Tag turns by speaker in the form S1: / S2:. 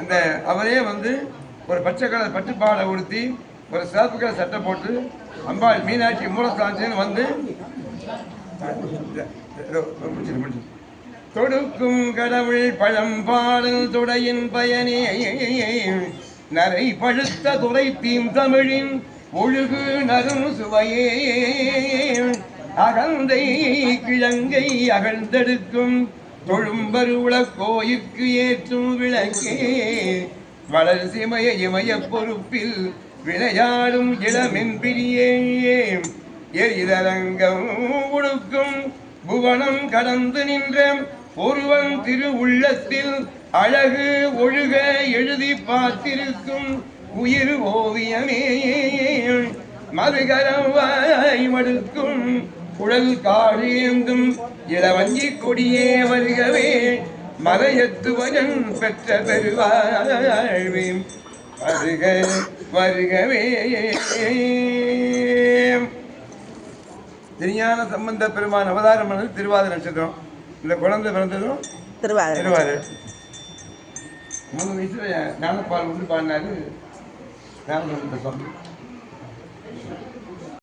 S1: அந்த அவரே வந்து ஒரு பச்சை கலர் பட்டுப்பாடை உடுத்தி ஒரு சிறப்பு கலர் சட்டை போட்டு அம்பாள் மீனாட்சி மூலஸ்தானத்தின்னு வந்து தொடுக்கும் கடவுள் பழம்பாடல் துடையின் பயனே. நரை பழுத்த துறை தீம் தமிழின் ஒழுகு நரும் சுவையே. அகந்தை கிழங்கை அகழ்ந்தெடுக்கும் தொழும்பருள கோயிற்கு ஏற்றும் விளக்கே. வளர் சிமய இமய பொறுப்பில் விளையாடும் இளமென் பிரியே எரிதரங்கம் உடுக்கும் புவனம் கடந்து நின்ற ஒருவன் திரு உள்ளத்தில் அழகு ஒழுக எழுதி பார்த்திருக்கும் உயிர் ஓவியமே. மதுகரம் வாய் மடுக்கும் குழல் காழேந்தும் இளவஞ்சி கொடியே வருகவே மலையத்துவன் பெற்ற பெருவாழ்வே வருக வருகவே. திருஞான சம்பந்த பெருமான் அவதாரம் பண்ணது திருவாதிரை நட்சத்திரம். இந்த குழந்தை பிறந்ததும்
S2: திருவாதிரை
S1: திருவாதிரை. மூணு வயசுல ஞானப்பால் வந்து பாடினாரு. ஞானசம்பந்த சுவாமி.